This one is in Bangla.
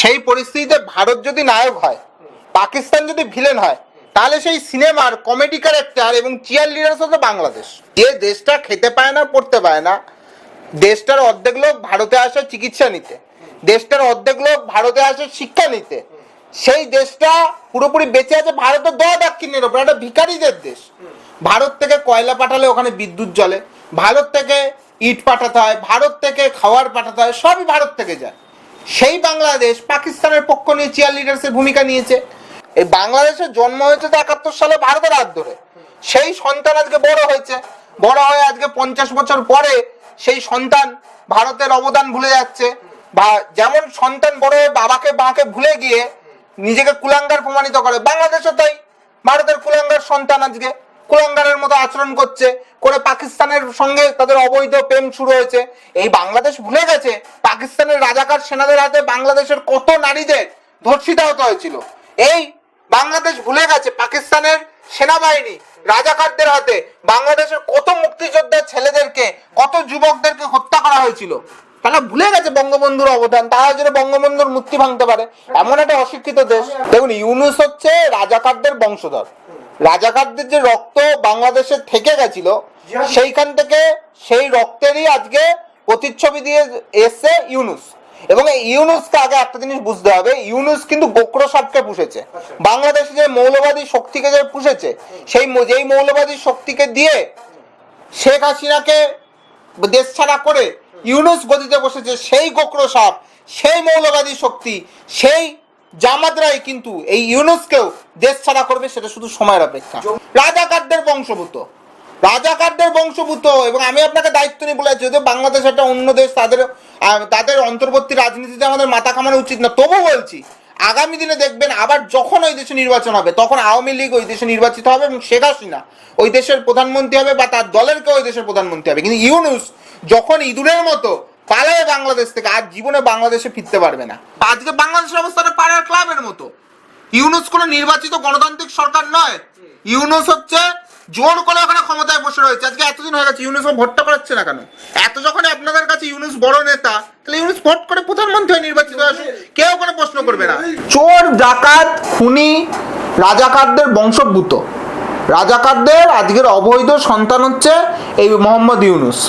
সেই পরিস্থিতিতে ভারত যদি নায়ক হয়, পাকিস্তান যদি ভিলেন হয়, তাহলে সেই সিনেমার কমেডি ক্যারেক্টার এবং চিয়ার লিডার্স হতো বাংলাদেশ। যে দেশটা খেতে পায় না, পড়তে পায় না। দেশটার অর্ধেক লোক ভারতে আসে চিকিৎসা নিতে। দেশটার অর্ধেক লোক ভারতে আসে শিক্ষা নিতে। সেই দেশটা পুরোপুরি বেঁচে আছে ভারতের দশ দাক্ষিণ্যের ওপর একটা ভিখারিদের দেশ। ভারত থেকে কয়লা পাঠালে ওখানে বিদ্যুৎ জ্বলে। ভারত থেকে ইট পাঠাতে হয়, ভারত থেকে খাওয়ার পাঠাতে হয়, সবই ভারত থেকে যায়। সেই বাংলাদেশ পাকিস্তানের পক্ষ নিয়ে চিয়ার লিডার্সের ভূমিকা নিয়েছে। এই বাংলাদেশের জন্ম হয়েছে তো একাত্তর সালে ভারতের হাত ধরে। সেই সন্তান আজকে বড় হয়েছে। বড় হয়ে আজকে পঞ্চাশ বছর পরে সেই সন্তান ভারতের অবদান ভুলে যাচ্ছে। বা যেমন সন্তান বড় হয়ে বাবাকে মাকে ভুলে গিয়ে নিজেকে কুলাঙ্গার প্রমাণিত করে। বাংলাদেশও তাই। ভারতের কুলাঙ্গার সন্তান আজকে। কুলাঙ্গারের মতো আচরণ করছে, করে পাকিস্তানের সঙ্গে তাদের অবৈধ প্রেম শুরু হয়েছে। এই বাংলাদেশ ভুলে গেছে, পাকিস্তানের রাজাকার সেনাদের হাতে বাংলাদেশের কত নারীদের ধর্ষিতা হতে হয়েছিল। এই বাংলাদেশ ভুলে গেছে, পাকিস্তানের সেনাবাহিনী, রাজাকারদের হাতে বাংলাদেশের কত মুক্তিযোদ্ধার ছেলেদেরকে, কত যুবকদেরকে হত্যা করা হয়েছিল। তারা ভুলে গেছে বঙ্গবন্ধুর অবদান, তারা যেন বঙ্গবন্ধুর মূর্তি ভাঙতে পারে। এমন একটা অশিক্ষিত দেশ। দেখুন, ইউনুস হচ্ছে রাজাকারদের বংশধর। রাজাকারদের যে রক্ত বাংলাদেশে থেকে গেছিল সেইখান থেকে সেই রক্তেরই আজকে প্রতিচ্ছবি দিয়ে এসছে ইউনুস। এবং এই ইউনুসকে আগে একটা জিনিস বুঝতে হবে ইউনুস কিন্তু গোক্র সাপকে পুষেছে। বাংলাদেশে যে মৌলবাদী শক্তিকে যে পুষেছে সেই যেই মৌলবাদী শক্তিকে দিয়ে শেখ হাসিনাকে দেশ ছাড়া করে ইউনুস গদিতে বসেছে সেই গোক্র সাপ সেই মৌলবাদী শক্তি সেই জামাতরাই কিন্তু এই ইউনুসকেও দেশ ছাড়া করবে, সেটা শুধু সময়ের অপেক্ষা। রাজাকারদের বংশভূত। রাজাকারদের বংশভূত, এবং আমি আপনাকে দায়িত্ব নিয়ে বলে যদিও বাংলাদেশ একটা অন্য দেশ, তাদের তাদের অন্তর্বর্তী রাজনীতিতে আমাদের মাথা কামানো উচিত না। তবু বলছি, আগামী দিনে দেখবেন আবার যখন ওই দেশে নির্বাচন হবে, তখন আওয়ামী লীগ ওই দেশে নির্বাচিত হবে, এবং শেখ হাসিনা ওই দেশের প্রধানমন্ত্রী হবে, বা তার দলের কেউ ওই দেশের প্রধানমন্ত্রী হবে। কিন্তু ইউনুস যখন ইঁদুরের মতো পালাবে বাংলাদেশ থেকে আর জীবনে বাংলাদেশে ফিরতে পারবে না। আজকে বাংলাদেশের অবস্থাটা পাড়ার ক্লাবের মতো। ইউনুস কোনো নির্বাচিত গণতান্ত্রিক সরকার নয়। ইউনুস হচ্ছে জোর করে ওখানে ক্ষমতায় বসে রয়েছে। আজকে এতদিন হয়ে গেছে ইউনুস ভোটটা করাচ্ছে না কেন? এত যখন আপনাদের কাছে ইউনুস বড় নেতা তাহলে ইউনুস ভোট করে প্রধানমন্ত্রী হয়ে নির্বাচিত হয়ে আসুক। কেউ কোনো প্রশ্ন করবে না। চোর ডাকাত খুনি রাজাকারদের বংশভূত রাজাকারদের আজকের অবৈধ সন্তান হচ্ছে এই মোহাম্মদ ইউনুস।